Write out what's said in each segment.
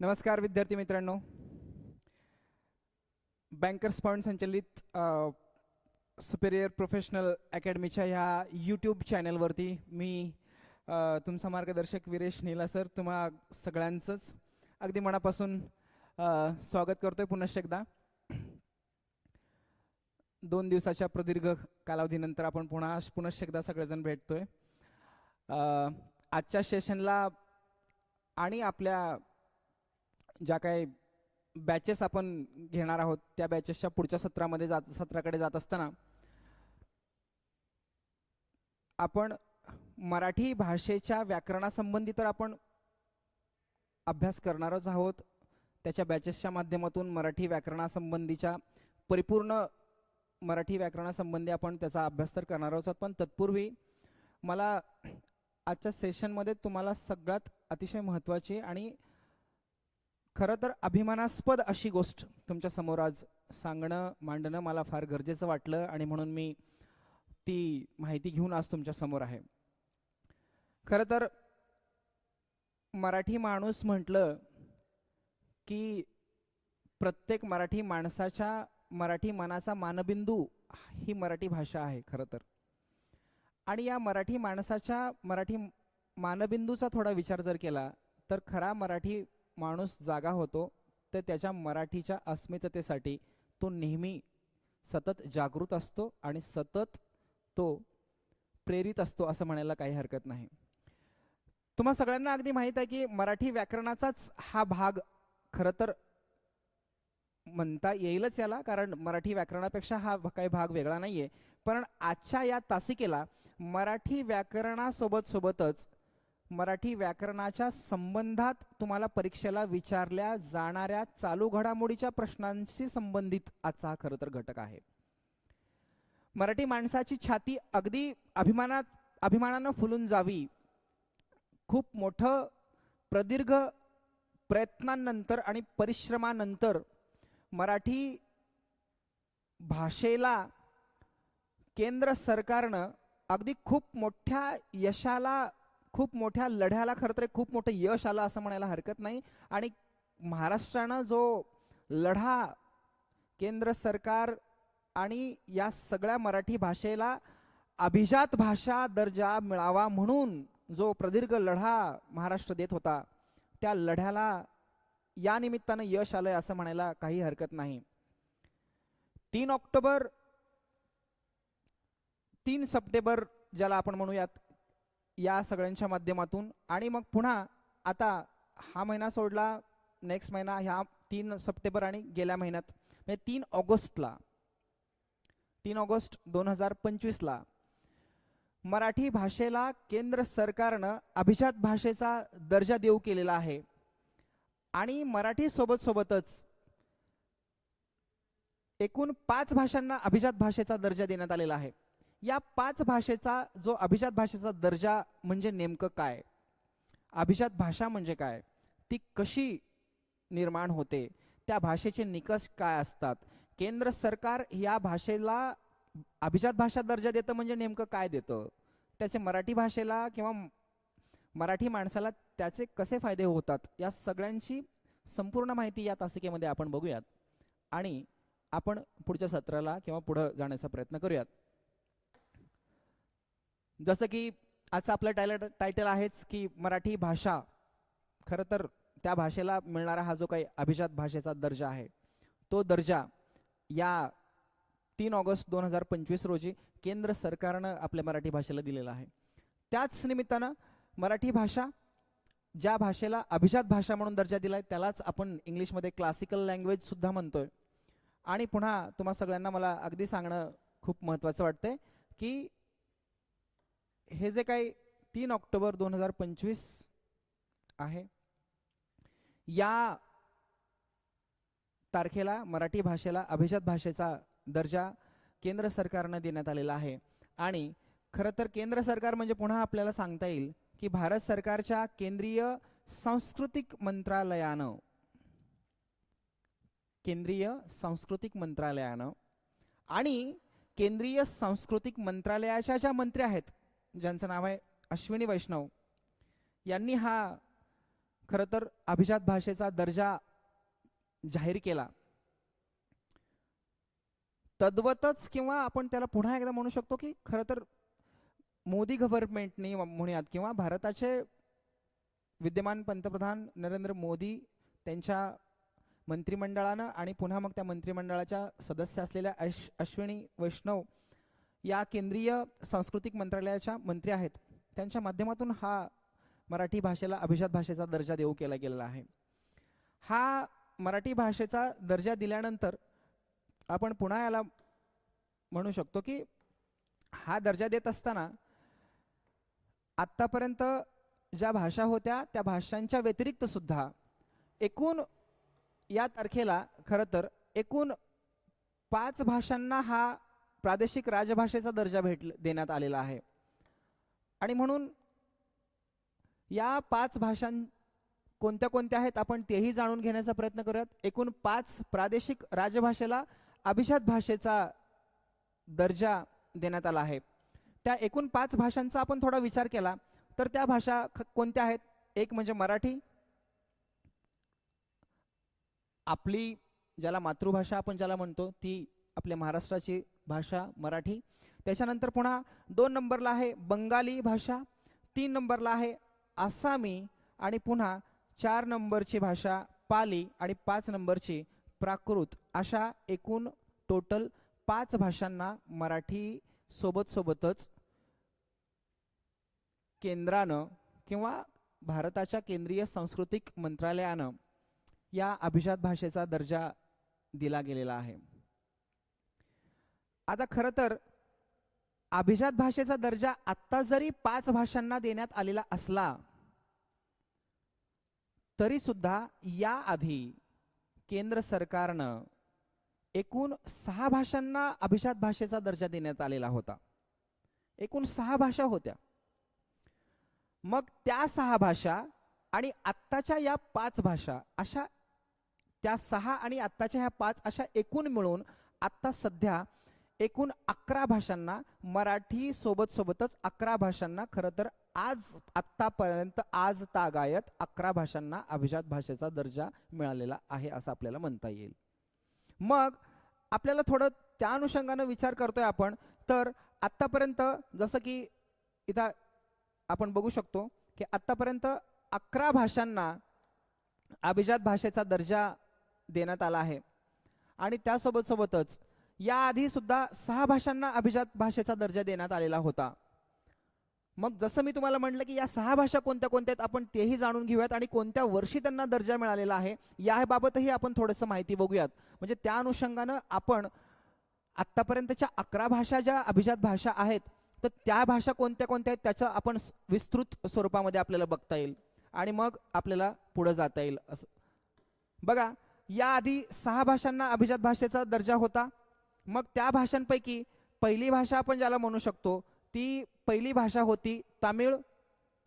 नमस्कार विद्यार्थी मित्रांनो. बँकर्स पॉईंट संचलित सुपेरियर प्रोफेशनल अकॅडमीच्या ह्या यूट्यूब चॅनलवरती मी तुमचा मार्गदर्शक विरेश नीला सर तुम्हा सगळ्यांचंच अगदी मनापासून स्वागत करतोय पुनश्च एकदा. दोन दिवसाच्या प्रदीर्घ कालावधीनंतर आपण पुन्हा पुनश्च एकदा सगळेजण भेटतोय. आजच्या सेशनला आणि आपल्या ज्या काही बॅचेस आपण घेणार आहोत त्या बॅचेसच्या पुढच्या सत्रामध्ये जात सत्राकडे जात असताना आपण मराठी भाषेच्या व्याकरणासंबंधी तर आपण अभ्यास करणारच आहोत. त्याच्या बॅचेसच्या माध्यमातून मराठी व्याकरणासंबंधीच्या परिपूर्ण मराठी व्याकरणासंबंधी आपण त्याचा अभ्यास तर करणारच आहोत. पण तत्पूर्वी मला आजच्या सेशनमध्ये तुम्हाला सगळ्यात अतिशय महत्त्वाची आणि खरं तर अभिमानास्पद अशी गोष्ट तुमच्यासमोर आज सांगणं मांडणं मला फार गरजेचं वाटलं आणि म्हणून मी ती माहिती घेऊन आज तुमच्यासमोर आहे. खरं तर मराठी माणूस म्हटलं की प्रत्येक मराठी माणसाच्या मराठी मनाचा मानबिंदू ही मराठी भाषा आहे खरं तर. आणि या मराठी माणसाच्या मराठी मानबिंदूचा थोडा विचार जर केला तर खरा मराठी माणूस जागा होतो तर त्याच्या मराठीच्या अस्मिततेसाठी तो नेहमी सतत जागृत असतो आणि सतत तो प्रेरित असतो असं म्हणायला काही हरकत नाही. तुम्हा सगळ्यांना अगदी माहीत आहे की मराठी व्याकरणाचाच हा भाग खरं तर म्हणता येईलच याला कारण मराठी व्याकरणापेक्षा हा काही भाग वेगळा नाही आहे पण आजच्या या तासिकेला मराठी व्याकरणासोबत सोबतच मराठी व्याकरणाच्या संबंधात तुम्हाला परीक्षेला विचारल्या जाणाऱ्या चालू घडामोडीच्या प्रश्नांशी संबंधित आजचा हा खरं तर घटक आहे. मराठी माणसाची छाती अगदी अभिमानात अभिमानानं फुलून जावी खूप मोठं प्रदीर्घ प्रयत्नांनंतर आणि परिश्रमानंतर मराठी भाषेला केंद्र सरकारनं अगदी खूप मोठ्या यशाला खूप मोठ्या लढ्याला खरं तर खूप मोठं यश आलं असं म्हणायला हरकत नाही. आणि महाराष्ट्रानं जो लढा केंद्र सरकार आणि या सगळ्या मराठी भाषेला अभिजात भाषा दर्जा मिळावा म्हणून जो प्रदीर्घ लढा महाराष्ट्र देत होता त्या लढ्याला या निमित्तानं यश आलंय असं म्हणायला काही हरकत नाही. तीन ऑक्टोबर तीन सप्टेंबर ज्याला आपण म्हणूयात या सगळ्यांच्या माध्यमातून. आणि मग पुन्हा आता हा महिना सोडला नेक्स्ट महिना ह्या तीन सप्टेंबर आणि गेल्या महिन्यात. म्हणजे तीन ऑगस्टला. तीन ऑगस्ट दोन हजार पंचवीसला मराठी भाषेला केंद्र सरकारनं अभिजात भाषेचा दर्जा देऊ केलेला आहे. आणि मराठी सोबत सोबतच एकूण पाच भाषांना अभिजात भाषेचा दर्जा देण्यात आलेला आहे. या पाच भाषेचा जो अभिजात भाषेचा दर्जा म्हणजे नेमकं काय? अभिजात भाषा म्हणजे काय? ती कशी निर्माण होते? त्या भाषेचे निकष काय असतात? केंद्र सरकार या भाषेला अभिजात भाषा दर्जा देतं म्हणजे नेमकं काय देतं? त्याचे मराठी भाषेला किंवा मराठी माणसाला त्याचे कसे फायदे होतात? या सगळ्यांची संपूर्ण माहिती या तासिकेमध्ये आपण बघूयात. आणि आपण पुढच्या सत्राला किंवा पुढं जाण्याचा प्रयत्न करूयात. जसं की आजचं आपलं टायलट टायटल आहेच की मराठी भाषा. खरं तर त्या भाषेला मिळणारा हा जो काही अभिजात भाषेचा दर्जा आहे तो दर्जा या तीन ऑगस्ट दोन हजार पंचवीस रोजी केंद्र सरकारनं आपल्या मराठी भाषेला दिलेला आहे. त्याच निमित्तानं मराठी भाषा ज्या भाषेला अभिजात भाषा म्हणून दर्जा दिलाय त्यालाच आपण इंग्लिशमध्ये क्लासिकल लँग्वेजसुद्धा म्हणतो म्हणतोय. आणि पुन्हा तुम्हा सगळ्यांना मला अगदी सांगणं खूप महत्त्वाचं वाटतंय की हे जे काही तीन ऑक्टोबर दोन हजार पंचवीस आहे या तारखेला मराठी भाषेला अभिजात भाषेचा दर्जा केंद्र सरकारनं देण्यात आलेला आहे. आणि खरं तर केंद्र सरकार म्हणजे पुन्हा आपल्याला सांगता येईल की भारत सरकारच्या केंद्रीय सांस्कृतिक मंत्रालयानं केंद्रीय सांस्कृतिक मंत्रालयानं आणि केंद्रीय सांस्कृतिक मंत्रालयाच्या ज्या मंत्री आहेत ज्यांचं नाव आहे अश्विनी वैष्णव यांनी हा खरं तर अभिजात भाषेचा दर्जा जाहीर केला. तद्वतच किंवा आपण त्याला पुन्हा एकदा म्हणू शकतो की खरं तर मोदी गव्हर्नमेंटनी म्हणूयात किंवा भारताचे विद्यमान पंतप्रधान नरेंद्र मोदी त्यांच्या मंत्रिमंडळानं आणि पुन्हा मग त्या मंत्रिमंडळाच्या सदस्य असलेल्या अश अश्विनी वैष्णव या केंद्रीय सांस्कृतिक मंत्रालयाच्या मंत्री आहेत. त्यांच्या माध्यमातून हा मराठी भाषेला अभिजात भाषेचा दर्जा देऊ केला गेलेला आहे. हा मराठी भाषेचा दर्जा दिल्यानंतर आपण पुन्हा याला म्हणू शकतो की हा दर्जा देत असताना आत्तापर्यंत ज्या भाषा होत्या त्या भाषांच्या व्यतिरिक्त सुद्धा एकूण या तारखेला खरं तर एकूण पाच भाषांना हा प्रादेशिक राजभाषेचा दर्जा भेट देण्यात आलेला आहे. आणि म्हणून या पाच भाषां कोणत्या कोणत्या आहेत आपण तेही जाणून घेण्याचा प्रयत्न करूयात. एकूण पाच प्रादेशिक राजभाषेला अभिजात भाषेचा दर्जा देण्यात आला आहे. त्या एकूण पाच भाषांचा आपण थोडा विचार केला तर त्या भाषा ख- कोणत्या आहेत? एक म्हणजे मराठी आपली ज्याला मातृभाषा आपण ज्याला म्हणतो ती आपल्या महाराष्ट्राची भाषा मराठी. त्याच्यानंतर पुन्हा दोन नंबरला आहे बंगाली भाषा तीन नंबरला आहे आसामी आणि पुन्हा चार नंबरची भाषा पाली आणि पाच नंबरची प्राकृत. अशा एकूण टोटल पाच भाषांना मराठी सोबत सोबतच केंद्रानं किंवा भारताच्या केंद्रीय सांस्कृतिक मंत्रालयानं या अभिजात भाषेचा दर्जा दिला गेलेला आहे. आता खरं तर अभिजात भाषेचा दर्जा आत्ता जरी पाच भाषांना देण्यात आलेला असला तरी सुद्धा याआधी केंद्र सरकारनं एकूण सहा भाषांना अभिजात भाषेचा दर्जा देण्यात आलेला होता. एकूण सहा भाषा होत्या. मग त्या सहा भाषा आणि आत्ताच्या या पाच भाषा अशा त्या सहा आणि आत्ताच्या ह्या पाच अशा एकूण मिळून आत्ता सध्या एकूण अकरा भाषांना मराठी सोबत सोबतच अकरा भाषांना खरं तर आज आत्तापर्यंत आज तागायत अकरा भाषांना अभिजात भाषेचा दर्जा मिळालेला आहे असं आपल्याला म्हणता येईल. मग आपल्याला थोडं त्या अनुषंगानं विचार करतोय आपण. तर आत्तापर्यंत जसं की इथं आपण बघू शकतो की आत्तापर्यंत अकरा भाषांना अभिजात भाषेचा दर्जा देण्यात आला आहे. आणि त्यासोबत सोबतच याआधी सुद्धा सहा भाषांना अभिजात भाषेचा दर्जा देण्यात आलेला होता. मग जसं मी तुम्हाला म्हटलं की या सहा भाषा कोणत्या कोणत्या आहेत आपण तेही जाणून घेऊयात आणि कोणत्या वर्षी त्यांना दर्जा मिळालेला आहे याबाबतही आपण थोडंसं माहिती बघूयात. म्हणजे त्या अनुषंगानं आपण आत्तापर्यंतच्या अकरा भाषा ज्या अभिजात भाषा आहेत तर त्या भाषा कोणत्या कोणत्या आहेत त्याचं आपण विस्तृत स्वरूपामध्ये आपल्याला बघता येईल आणि मग आपल्याला पुढं जाता येईल असं. बघा याआधी सहा भाषांना अभिजात भाषेचा दर्जा होता मग त्या भाषांपैकी पहिली भाषा आपण ज्याला म्हणू शकतो ती पहिली भाषा होती तामिळ.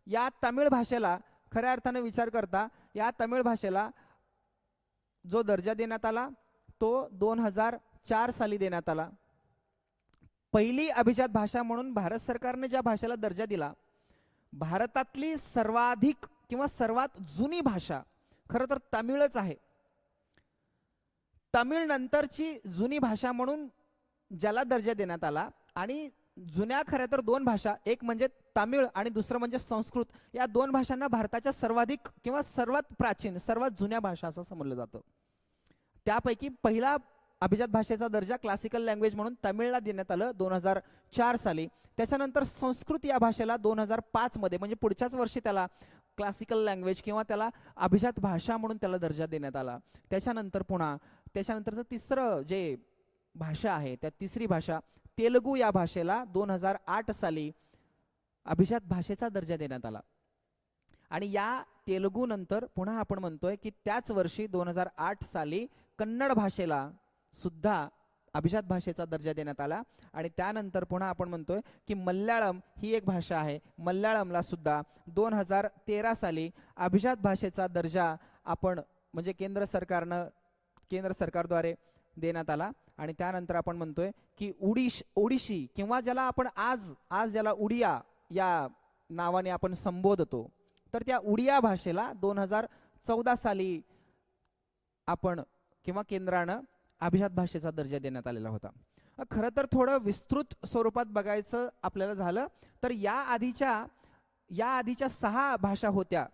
या तमिळ भाषेला खऱ्या अर्थाने विचार करता या तमिळ भाषेला जो दर्जा देण्यात आला तो दोन हजार चार साली देण्यात आला. पहिली अभिजात भाषा म्हणून भारत सरकारने ज्या भाषेला दर्जा दिला भारतातली सर्वाधिक किंवा सर्वात जुनी भाषा खरं तर तमिळच आहे. तमिळ नंतरची जुनी भाषा म्हणून ज्याला दर्जा देण्यात आला आणि जुन्या खऱ्या तर दोन भाषा एक म्हणजे तामिळ आणि दुसरं म्हणजे संस्कृत या दोन भाषांना भारताच्या सर्वाधिक किंवा सर्वात प्राचीन सर्वात जुन्या भाषा असं समजलं जातं. त्यापैकी पहिला अभिजात भाषेचा दर्जा क्लासिकल लँग्वेज म्हणून तमिळला देण्यात आलं दोन हजार चार साली. त्याच्यानंतर संस्कृत या भाषेला दोन हजार पाचमध्ये म्हणजे पुढच्याच वर्षी त्याला क्लासिकल लँग्वेज किंवा त्याला अभिजात भाषा म्हणून त्याला दर्जा देण्यात आला. त्याच्यानंतर पुन्हा त्याच्यानंतरचं तिसरं जे भाषा आहे त्या तिसरी भाषा तेलुगू या भाषेला दोन हजार आठ साली अभिजात भाषेचा दर्जा देण्यात आला. आणि या तेलुगू नंतर पुन्हा आपण म्हणतोय की त्याच वर्षी दोन हजार आठ साली कन्नड भाषेला सुद्धा अभिजात भाषेचा दर्जा देण्यात आला. आणि त्यानंतर पुन्हा आपण म्हणतोय की मल्याळम ही एक भाषा आहे. मल्याळमला सुद्धा दोन हजार तेरा साली अभिजात भाषेचा दर्जा आपण म्हणजे केंद्र सरकारनं केंद्र सरकारद्वारे देण्यात आला. आणि त्यानंतर आपण म्हणतोय की उडीश ओडिशी किंवा ज्याला आपण आज आज ज्याला उडिया या नावाने आपण संबोधतो तर त्या उडिया भाषेला दोन हजार चौदा साली आपण किंवा केंद्रानं अभिजात भाषेचा दर्जा देण्यात आलेला होता. खरं तर थोडं विस्तृत स्वरूपात बघायचं आपल्याला झालं तर या आधीच्या या आधीच्या सहा भाषा होत्या.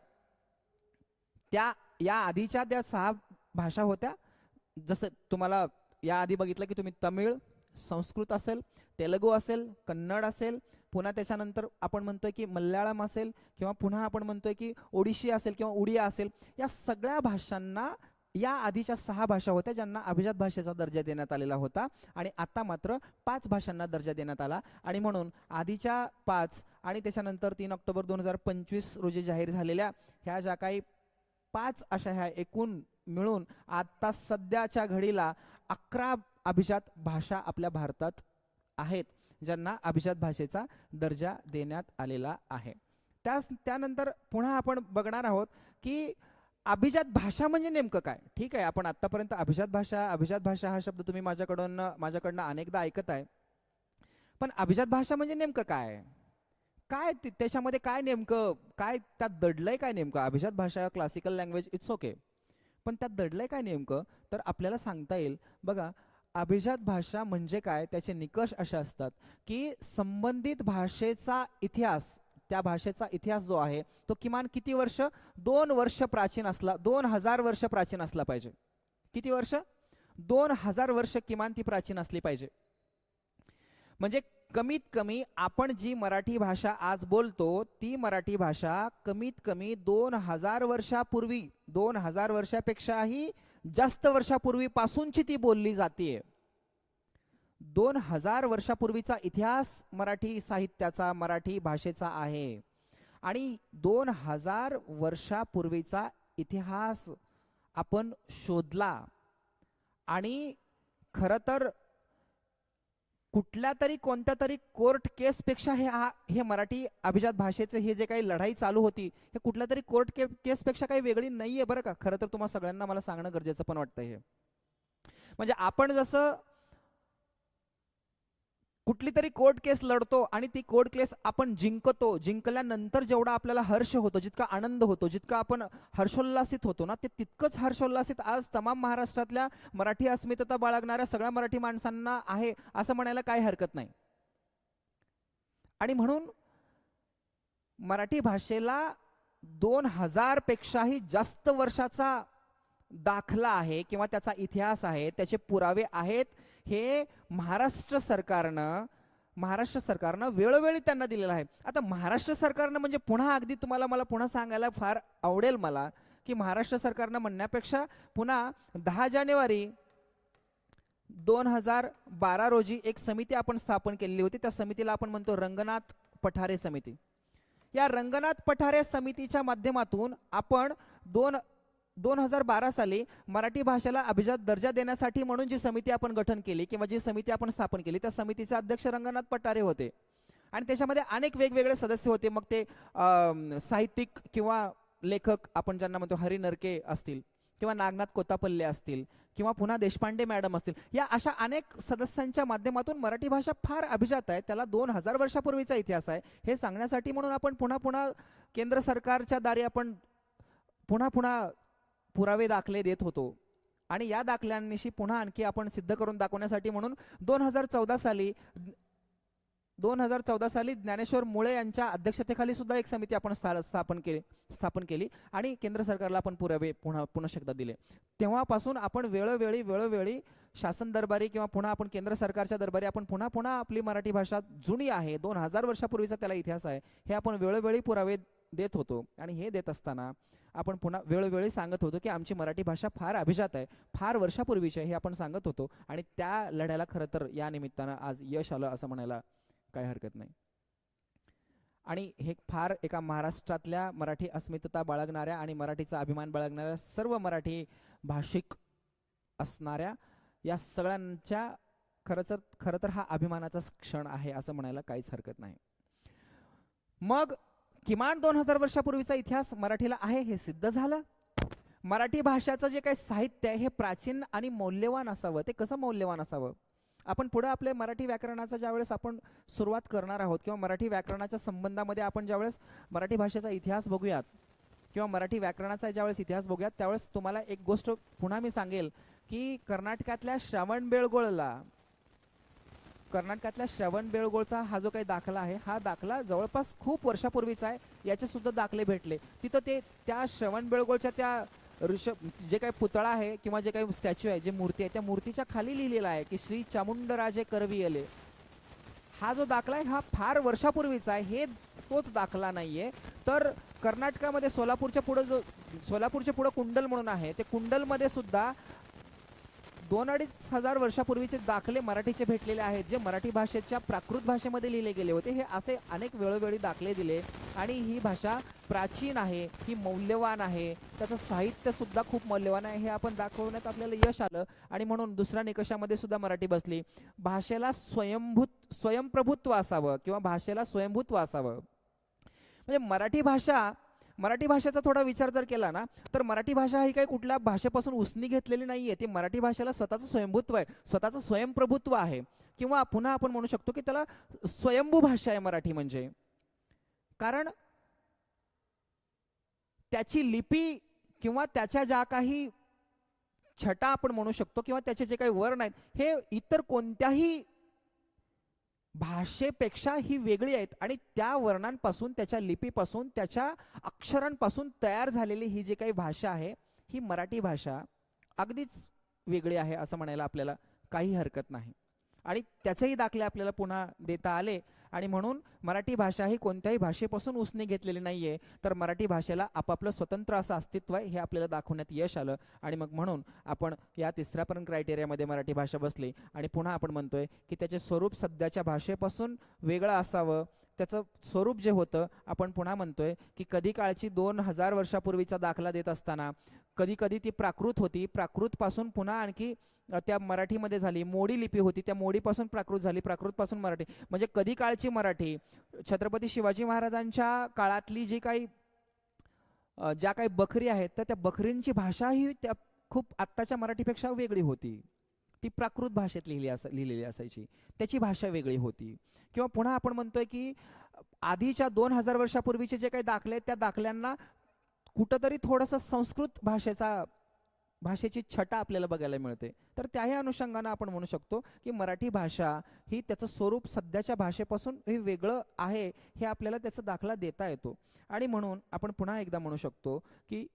त्या या आधीच्या त्या सहा भाषा होत्या. जसं तुम्हाला या आधी बघितलं की तुम्ही तमिळ संस्कृत असेल तेलगू असेल कन्नड असेल पुन्हा त्याच्यानंतर आपण म्हणतोय की मल्याळम असेल किंवा पुन्हा आपण म्हणतोय की ओडिशी असेल किंवा उडिया असेल या सगळ्या भाषांना या आधीच्या सहा भाषा होत्या ज्यांना अभिजात भाषेचा दर्जा देण्यात आलेला होता आणि आता मात्र पाच भाषांना दर्जा देण्यात आला. आणि म्हणून आधीच्या पाच आणि त्याच्यानंतर तीन ऑक्टोबर दोन हजार पंचवीस रोजी जाहीर झालेल्या ह्या ज्या काही पाच अशा ह्या एकूण मिळून आता सध्याच्या घडीला अकरा अभिजात भाषा आपल्या भारतात आहेत ज्यांना अभिजात भाषेचा दर्जा देण्यात आलेला आहे. त्यास त्यानंतर पुन्हा आपण बघणार आहोत की अभिजात भाषा म्हणजे नेमकं काय? ठीक आहे आपण आत्तापर्यंत अभिजात भाषा अभिजात भाषा हा शब्द तुम्ही माझ्याकडून माझ्याकडनं अनेकदा ऐकत आहे. पण अभिजात भाषा म्हणजे नेमकं काय? काय त्याच्यामध्ये काय नेमकं काय त्यात दडलंय काय नेमकं? अभिजात भाषा क्लासिकल लँग्वेज इट्स ओके पण त्यात दडलंय काय नेमकं? तर आपल्याला सांगता येईल. बघा अभिजात भाषा म्हणजे काय? त्याचे निकष असे असतात की संबंधित भाषेचा इतिहास त्या भाषेचा इतिहास जो आहे तो किमान किती वर्ष? दोन वर्ष प्राचीन असला दोन हजार वर्ष प्राचीन असला पाहिजे. किती वर्ष? दोन हजार वर्ष किमान ती प्राचीन असली पाहिजे. म्हणजे कमीत कमी आपण जी मराठी भाषा आज बोलतो ती मराठी भाषा कमीत कमी दोन हजार वर्षापूर्वी दोन हजार वर्षापेक्षाही जास्त वर्षापूर्वीपासूनची ती बोलली जाते दोन हजार वर्षापूर्वीचा इतिहास मराठी साहित्याचा मराठी भाषेचा आहे. आणि दोन हजार वर्षापूर्वीचा इतिहास आपण शोधला. आणि खरं तर कुठल्या तरी कोणत्या तरी कोर्ट केसपेक्षा हे हा हे मराठी अभिजात भाषेचे हे जे काही लढाई चालू होती हे कुठल्या तरी कोर्ट के केसपेक्षा काही वेगळी नाही आहे बरं का? खरं तर तुम्हाला सगळ्यांना मला सांगणं गरजेचं पण वाटतं हे. म्हणजे आपण जसं कुठली तरी कोर्ट केस लढतो आणि ती कोर्ट केस आपण जिंकतो जिंकल्यानंतर जेवढा आपल्याला हर्ष होतो जितका आनंद होतो जितका आपण हर्षोल्लासित होतो ना ते तितकंच हर्षोल्लासित आज तमाम महाराष्ट्रातल्या मराठी अस्मितता बाळगणाऱ्या सगळ्या मराठी माणसांना आहे असं म्हणायला काही हरकत नाही. आणि म्हणून मराठी भाषेला दोन हजारपेक्षाही जास्त वर्षाचा दाखला आहे किंवा त्याचा इतिहास आहे त्याचे पुरावे आहेत हे महाराष्ट्र सरकारनं महाराष्ट्र सरकारनं वेळोवेळी त्यांना दिलेलं आहे. आता महाराष्ट्र सरकारनं म्हणजे पुन्हा अगदी तुम्हाला मला पुन्हा सांगायला फार आवडेल मला की महाराष्ट्र सरकारनं म्हणण्यापेक्षा पुन्हा दहा जानेवारी दोन हजार बारा रोजी एक समिती आपण स्थापन केलेली होती. त्या समितीला आपण म्हणतो रंगनाथ पठारे समिती. या रंगनाथ पठारे समितीच्या माध्यमातून आपण दोन दोन हजार बारा साली मराठी भाषेला अभिजात दर्जा देण्यासाठी म्हणून जी समिती आपण गठन केली किंवा जी समिती आपण स्थापन केली त्या समितीचे अध्यक्ष रंगनाथ पठारे होते. आणि त्याच्यामध्ये अनेक वेगवेगळे सदस्य होते. मग ते साहित्यिक किंवा लेखक आपण ज्यांना म्हणतो हरी नरके असतील किंवा नागनाथ कोतापल्ले असतील किंवा पुन्हा देशपांडे मॅडम असतील या अशा अनेक सदस्यांच्या माध्यमातून मराठी भाषा फार अभिजात आहे. त्याला दोन हजार वर्षापूर्वीचा इतिहास आहे. हे सांगण्यासाठी म्हणून आपण पुन्हा पुन्हा केंद्र सरकारच्या दारी आपण पुन्हा पुन्हा पुरावे दाखले देत होतो. आणि या दाखल्यांनिशी पुन्हा आणखी आपण सिद्ध करून दाखवण्यासाठी म्हणून दोन हजार चौदा साली दोन हजार चौदा साली ज्ञानेश्वर मुळे यांच्या अध्यक्षतेखाली सुद्धा एक समिती आपण स्था- स्थापन केली स्थापन केली आणि केंद्र सरकारला आपण पुरावे पुन्हा पुन्हा एकदा दिले. तेव्हापासून आपण वेळोवेळी वेळोवेळी शासन दरबारी किंवा पुन्हा आपण केंद्र सरकारच्या दरबारी आपण पुन्हा पुन्हा आपली मराठी भाषा जुनी आहे. दोन हजार वर्षापूर्वीचा त्याला इतिहास आहे. हे आपण वेळोवेळी पुरावे देत होतो. आणि हे देत असताना आपण पुन्हा वेळोवेळी सांगत होतो की आमची मराठी भाषा फार अभिजात आहे. फार वर्षापूर्वीची आहे हे आपण सांगत होतो. आणि त्या लढ्याला खरं तर या निमित्तानं आज यश आलं असं म्हणायला काही हरकत नाही. आणि हे फार एका महाराष्ट्रातल्या मराठी अस्मितता बाळगणाऱ्या आणि मराठीचा अभिमान बाळगणाऱ्या सर्व मराठी भाषिक असणाऱ्या या सगळ्यांच्या खरंच तर खरं तर हा अभिमानाचा क्षण आहे असं म्हणायला काहीच हरकत नाही. मग किमान दोन हजार वर्षापूर्वीचा इतिहास मराठीला आहे हे सिद्ध झालं. मराठी भाषाचं जे काही साहित्य आहे हे प्राचीन आणि मौल्यवान असावं. ते कसं मौल्यवान असावं? आपण पुढे आपल्या मराठी व्याकरणाचा ज्यावेळेस आपण सुरुवात करणार आहोत किंवा मराठी व्याकरणाच्या संबंधामध्ये आपण ज्यावेळेस मराठी भाषेचा इतिहास बघूयात किंवा मराठी व्याकरणाचा ज्यावेळेस इतिहास बघूयात त्यावेळेस तुम्हाला एक गोष्ट पुन्हा मी सांगेल की कर्नाटकातल्या श्रावण बेळगोळला कर्नाटकातल्या श्रवण बेळगोळचा हा जो काही दाखला आहे हा दाखला जवळपास खूप वर्षापूर्वीचा आहे. याचे सुद्धा दाखले भेटले. तिथं ते त्या श्रवण बेळगोळच्या त्या ऋषभ जे काही पुतळा आहे किंवा जे काही स्टॅच्यू आहे जे मूर्ती आहे त्या मूर्तीच्या खाली लिहिलेला आहे की श्री चामुंडराजे करवियले. हा जो दाखला आहे हा फार वर्षापूर्वीचा आहे. हे तोच दाखला नाहीये. तर कर्नाटकामध्ये सोलापूरच्या पुढं जो सोलापूरच्या पुढं कुंडल म्हणून आहे ते कुंडलमध्ये सुद्धा दोन अडीच हजार वर्षापूर्वीचे दाखले मराठीचे भेटलेले आहेत जे मराठी भाषेच्या प्राकृत भाषेमध्ये लिहिले गेले होते. हे असे अनेक वेळोवेळी दाखले दिले. आणि ही भाषा प्राचीन आहे ही मौल्यवान आहे. त्याचं साहित्यसुद्धा खूप मौल्यवान आहे. हे आपण दाखवण्यात आपल्याला यश आलं. आणि म्हणून दुसऱ्या निकषामध्ये सुद्धा मराठी बसली. भाषेला स्वयंभूत स्वयंप्रभुत्व असावं किंवा भाषेला स्वयंभूत्व असावं. म्हणजे मराठी भाषा मराठी भाषेचा थोडा विचार जर केला ना तर मराठी भाषा ही काही कुठल्या भाषेपासून उसनी घेतलेली नाही आहे ती मराठी भाषेला स्वतःचं स्वयंभूत्व आहे. स्वतःचं स्वयंप्रभुत्व आहे. किंवा पुन्हा आपण म्हणू शकतो की त्याला स्वयंभू भाषा आहे मराठी म्हणजे. कारण त्याची लिपी किंवा त्याच्या ज्या काही छटा आपण म्हणू शकतो किंवा त्याचे जे काही वर्ण आहेत हे इतर कोणत्याही भाषेपेक्षा ही वेगळी आहेत. आणि त्या वर्णांपासून त्याच्या लिपीपासून त्याच्या अक्षरांपासून तयार झालेली ही जी काही भाषा आहे ही मराठी भाषा अगदीच वेगळी आहे असं म्हणायला आपल्याला काही हरकत नाही. आणि त्याचेही दाखले आपल्याला पुन्हा देता आले. आणि म्हणून मराठी भाषा ही कोणत्याही भाषेपासून उसने घेतलेली नाही आहे तर मराठी भाषेला आपापलं स्वतंत्र असं अस्तित्व आहे हे आपल्याला दाखवण्यात यश आलं. आणि मग म्हणून आपण या तिसऱ्या पण क्रायटेरियामध्ये मराठी भाषा बसली. आणि पुन्हा आपण म्हणतोय की त्याचे स्वरूप सध्याच्या भाषेपासून वेगळं असावं. त्याचं स्वरूप जे होतं आपण पुन्हा म्हणतोय की कधी काळची दोन हजार वर्षापूर्वीचा दाखला देत असताना कधी कधी ती प्राकृत होती. प्राकृतपासून पुन्हा आणखी त्या मराठीमध्ये झाली. मोडी लिपी होती. त्या मोडीपासून प्राकृत झाली. प्राकृतपासून मराठी. म्हणजे कधी काळची मराठी. छत्रपती शिवाजी महाराजांच्या काळातली जी काही ज्या काही बकरी आहेत तर त्या बकरींची भाषा ही त्या खूप आत्ताच्या मराठीपेक्षा वेगळी होती. ती प्राकृत भाषेत लिहिली अस लिहिलेली असायची. त्याची भाषा वेगळी होती. किंवा पुन्हा आपण म्हणतोय की आधीच्या दोन हजार वर्षापूर्वीचे जे काही दाखले आहेत त्या दाखल्यांना कुठंतरी थोडंसं संस्कृत भाषेचा भाषेची छटा आपल्याला बघायला मिळते. तर त्याही अनुषंगानं आपण म्हणू शकतो की मराठी भाषा ही त्याचं स्वरूप सध्याच्या भाषेपासून हे वेगळं आहे हे आपल्याला त्याचा दाखला देता येतो. आणि म्हणून आपण पुन्हा एकदा म्हणू शकतो की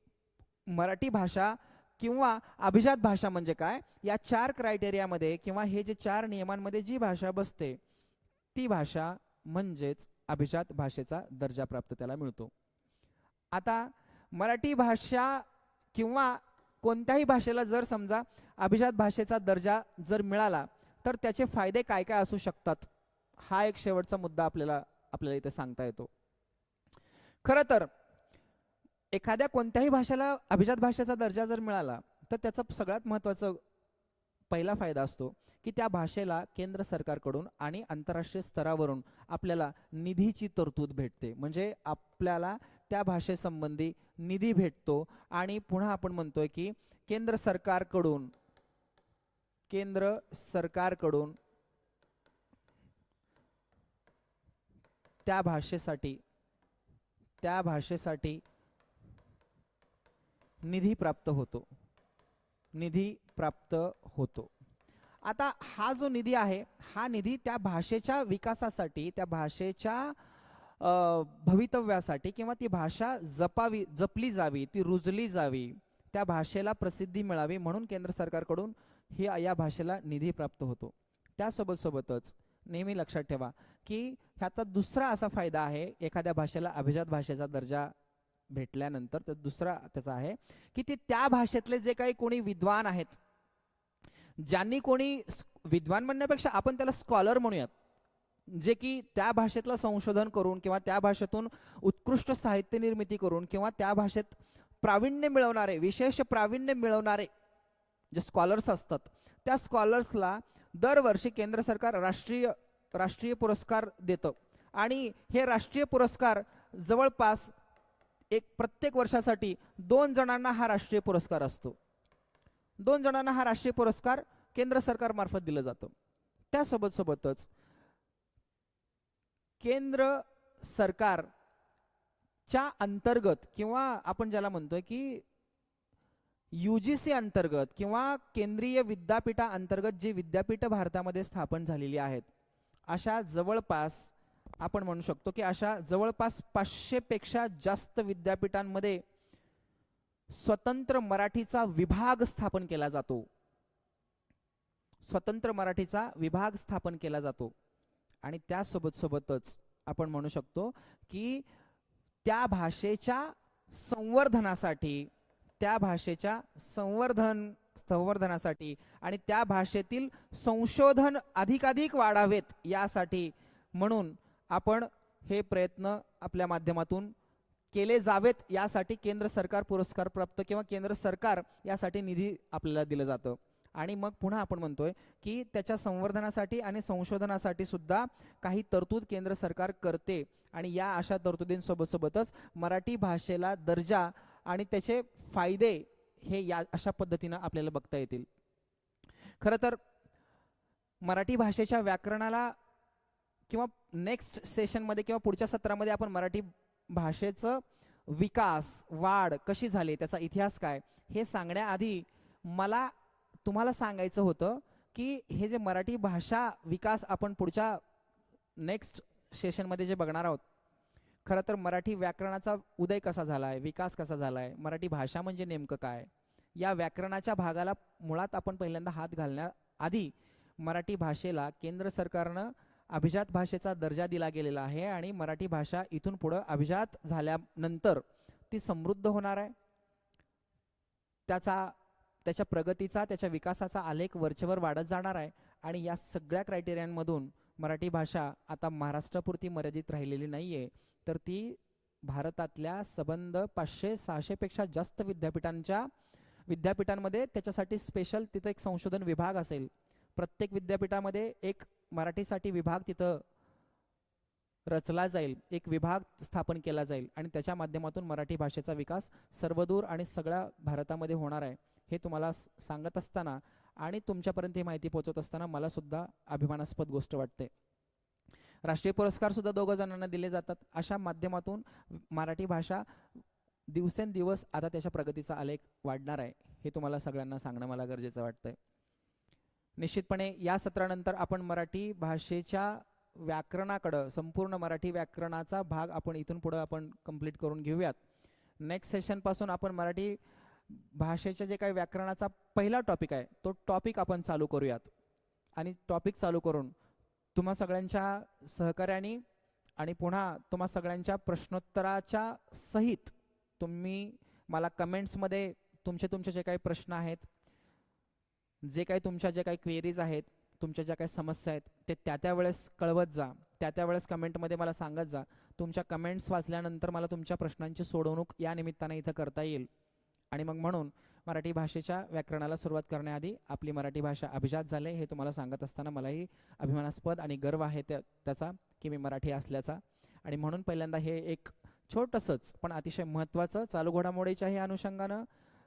मराठी भाषा किंवा अभिजात भाषा म्हणजे काय? या चार क्रायटेरियामध्ये किंवा हे जे चार नियमांमध्ये जी भाषा बसते ती भाषा म्हणजेच अभिजात भाषेचा दर्जा प्राप्त त्याला मिळतो. आता मराठी भाषा किंवा कोणत्याही भाषेला जर समजा अभिजात भाषेचा दर्जा जर मिळाला तर त्याचे फायदे काय काय असू शकतात? हा एक शेवटचा मुद्दा आपल्याला आपल्याला इथे सांगता येतो. खरं तर एखाद्या कोणत्याही भाषेला अभिजात भाषेचा दर्जा जर मिळाला तर त्याचा सगळ्यात महत्त्वाचं पहिला फायदा असतो की त्या भाषेला केंद्र सरकारकडून आणि आंतरराष्ट्रीय स्तरावरून आपल्याला निधीची तरतूद भेटते. म्हणजे आपल्याला त्या भाषेसंबंधी निधी भेटतो. आणि पुन्हा आपण म्हणतोय की केंद्र सरकारकडून केंद्र सरकारकडून त्या भाषेसाठी त्या भाषेसाठी निधी प्राप्त होतो. निधी प्राप्त होतो. आता हा जो निधी आहे हा निधी त्या भाषेच्या विकासासाठी त्या भाषेच्या भवितव्यासाठी किंवा ती भाषा जपावी जपली जावी ती रुजली जावी त्या भाषेला प्रसिद्धी मिळावी म्हणून केंद्र सरकारकडून ही या भाषेला निधी प्राप्त होतो. त्यासोबत सोबतच नेहमी लक्षात ठेवा की ह्याचा दुसरा असा फायदा आहे एखाद्या भाषेला अभिजात भाषेचा दर्जा भेटल्यानंतर तर दुसरा त्याचा आहे की ते त्या भाषेतले जे काही कोणी विद्वान आहेत ज्यांनी कोणी विद्वान म्हणण्यापेक्षा आपण त्याला स्कॉलर म्हणूयात. जे की त्या भाषेतलं संशोधन करून किंवा त्या भाषेतून उत्कृष्ट साहित्य निर्मिती करून किंवा त्या भाषेत प्रावीण्य मिळवणारे विशेष प्रावीण्य मिळवणारे जे स्कॉलर्स असतात त्या स्कॉलर्सला दरवर्षी केंद्र सरकार राष्ट्रीय राष्ट्रीय पुरस्कार देतं. आणि हे राष्ट्रीय पुरस्कार जवळपास एक प्रत्येक वर्षासाठी दोन जणांना हा राष्ट्रीय पुरस्कार असतो. दोन जणांना हा राष्ट्रीय पुरस्कार केंद्र सरकारमार्फत दिलं जातं. त्यासोबत सोबतच केंद्र सरकारच्या अंतर्गत किंवा आपण ज्याला म्हणतोय की यू जी सी अंतर्गत किंवा केंद्रीय विद्यापीठा अंतर्गत जी विद्यापीठ भारतामध्ये स्थापन झालेली आहेत अशा जवळपास आपण म्हणू शकतो की अशा जवळपास पाचशेपेक्षा जास्त विद्यापीठांमध्ये स्वतंत्र मराठीचा विभाग स्थापन केला जातो. स्वतंत्र मराठीचा विभाग स्थापन केला जातो. आणि त्यासोबत सोबतच आपण म्हणू शकतो की त्या भाषेच्या संवर्धनासाठी त्या भाषेच्या संवर्धन संवर्धनासाठी आणि त्या भाषेतील संशोधन अधिकाधिक वाढावेत यासाठी म्हणून आपण हे प्रयत्न आपल्या माध्यमातून केले जावेत. यासाठी केंद्र सरकार पुरस्कार प्राप्त किंवा केंद्र सरकार यासाठी निधी आपल्याला दिलं जातं. आणि मग पुन्हा आपण म्हणतोय की त्याच्या संवर्धनासाठी आणि संशोधनासाठी सुद्धा काही तरतूद केंद्र सरकार करते. आणि या अशा तरतुदींसोबतसोबतच मराठी भाषेला दर्जा आणि त्याचे फायदे हे या अशा पद्धतीनं आपल्याला बघता येतील. खरं तर मराठी भाषेच्या व्याकरणाला किंवा नेक्स्ट सेशनमध्ये किंवा पुढच्या सत्रामध्ये आपण मराठी भाषेचं विकास वाढ कशी झाली त्याचा इतिहास काय हे सांगण्याआधी मला तुम्हाला सांगायचं होतं की हे जे मराठी भाषा विकास आपण पुढच्या नेक्स्ट सेशनमध्ये जे बघणार आहोत खरं तर मराठी व्याकरणाचा उदय कसा झाला आहे विकास कसा झाला आहे मराठी भाषा म्हणजे नेमकं काय या व्याकरणाच्या भागाला मुळात आपण पहिल्यांदा हात घालण्याआधी मराठी भाषेला केंद्र सरकारनं अभिजात भाषेचा दर्जा दिला गेलेला आहे आणि मराठी भाषा इथून पुढं अभिजात झाल्यानंतर ती समृद्ध होणार आहे. त्याचा त्याच्या प्रगतीचा त्याच्या विकासाचा आलेख वरचेवर वाढत जाणार आहे. आणि या सगळ्या क्रायटेरियांमधून मराठी भाषा आता महाराष्ट्रापुरती मर्यादित राहिलेली नाही आहे तर ती भारतातल्या सबंध पाचशे सहाशेपेक्षा जास्त विद्यापीठांच्या विद्यापीठांमध्ये त्याच्यासाठी स्पेशल तिथं एक संशोधन विभाग असेल. प्रत्येक विद्यापीठामध्ये एक मराठीसाठी विभाग तिथं रचला जाईल. एक विभाग स्थापन केला जाईल. आणि त्याच्या माध्यमातून मराठी भाषेचा विकास सर्वदूर आणि सगळ्या भारतामध्ये होणार आहे. हे तुम्हाला सांगत असताना आणि तुमच्यापर्यंत ही माहिती पोहोचवत असताना मला सुद्धा अभिमानास्पद गोष्ट वाटते. राष्ट्रीय पुरस्कार सुद्धा दोघं जणांना दिले जातात. अशा माध्यमातून मराठी भाषा दिवसेंदिवस आता त्याच्या प्रगतीचा आलेख वाढणार आहे हे तुम्हाला सगळ्यांना सांगणं मला गरजेचं वाटतंय. निश्चितपणे या सत्रानंतर आपण मराठी भाषेच्या व्याकरणाकडं संपूर्ण मराठी व्याकरणाचा भाग आपण इथून पुढं आपण कंप्लीट करून घेऊयात. नेक्स्ट सेशनपासून आपण मराठी भाषेच्या जे काही व्याकरणाचा पहिला टॉपिक आहे तो टॉपिक आपण चालू करूयात. आणि टॉपिक चालू करून तुम्हा सगळ्यांच्या सहकार्याने आणि पुन्हा तुम्हा सगळ्यांच्या प्रश्नोत्तराच्या सहित तुम्ही मला कमेंट्समध्ये तुमचे तुमचे जे काही प्रश्न आहेत जे काही तुमच्या ज्या काही क्वेरीज आहेत तुमच्या ज्या काही समस्या आहेत ते त्या त्या वेळेस कळवत जा त्या त्या वेळेस कमेंटमध्ये मला सांगत जा. तुमच्या कमेंट्स वाचल्यानंतर मला तुमच्या प्रश्नांची सोडवणूक या निमित्तानं इथं करता येईल. आणि मग म्हणून मराठी भाषेच्या व्याकरणाला सुरुवात करण्याआधी आपली मराठी भाषा अभिजात झाले हे तुम्हाला सांगत असताना मलाही अभिमानास्पद आणि गर्व आहे त्या त्याचा की मी मराठी असल्याचा. आणि म्हणून पहिल्यांदा हे एक छोटंसंच पण अतिशय महत्त्वाचं चालू घडामोडीच्याही अनुषंगानं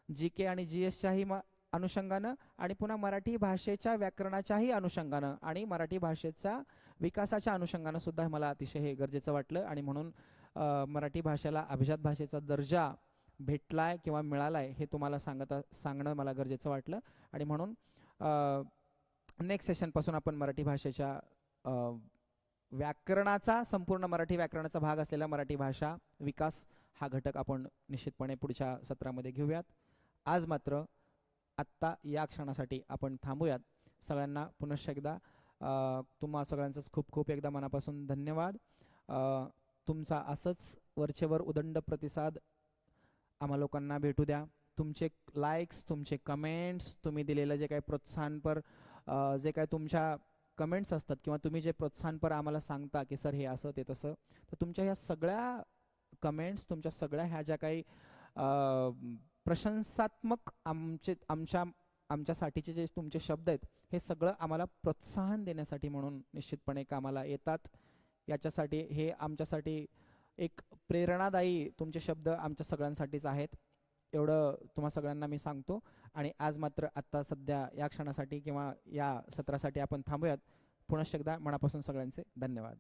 जी के आणि जी एसच्याही मा अनुषंगानं आणि पुन्हा मराठी भाषेच्या व्याकरणाच्याही अनुषंगानं आणि मराठी भाषेच्या विकासाच्या अनुषंगानं सुद्धा मला अतिशय हे गरजेचं वाटलं. आणि म्हणून मराठी भाषेला अभिजात भाषेचा दर्जा भेटलाय किंवा मिळाला आहे हे तुम्हाला सांगत सांगणं मला गरजेचं वाटलं. आणि म्हणून नेक्स्ट सेशनपासून आपण मराठी भाषेच्या व्याकरणाचा संपूर्ण मराठी व्याकरणाचा भाग असलेला मराठी भाषा विकास हा घटक आपण निश्चितपणे पुढच्या सत्रामध्ये घेऊयात. आज मात्र आत्ता या क्षणासाठी आपण थांबूयात. सगळ्यांना पुनश्च एकदा तुम्हा सगळ्यांचंच खूप खूप एकदा मनापासून धन्यवाद. तुमचा असंच वरचेवर उदंड प्रतिसाद आम्हा लोकांना भेटू द्या. तुमचे लाईक्स तुमचे कमेंट्स तुम्ही दिलेलं जे काही प्रोत्साहनपर जे काही तुमच्या कमेंट्स असतात किंवा तुम्ही जे प्रोत्साहनपर आम्हाला सांगता की सर हे असं ते तसं. तर तुमच्या ह्या सगळ्या कमेंट्स तुमच्या सगळ्या ह्या ज्या काही प्रशंसात्मक आमचे आमच्या आमच्यासाठीचे जे तुमचे शब्द आहेत हे सगळं आम्हाला प्रोत्साहन देण्यासाठी म्हणून निश्चितपणे कामाला येतात. याच्यासाठी हे आमच्यासाठी एक प्रेरणादायी तुमचे शब्द आमच्या सगळ्यांसाठीच आहेत. एवढं तुम्हा सगळ्यांना मी सांगतो. आणि आज मात्र आत्ता सध्या या क्षणासाठी किंवा या सत्रासाठी आपण थांबूयात. पुनश्च एकदा मनापासून सगळ्यांचे धन्यवाद.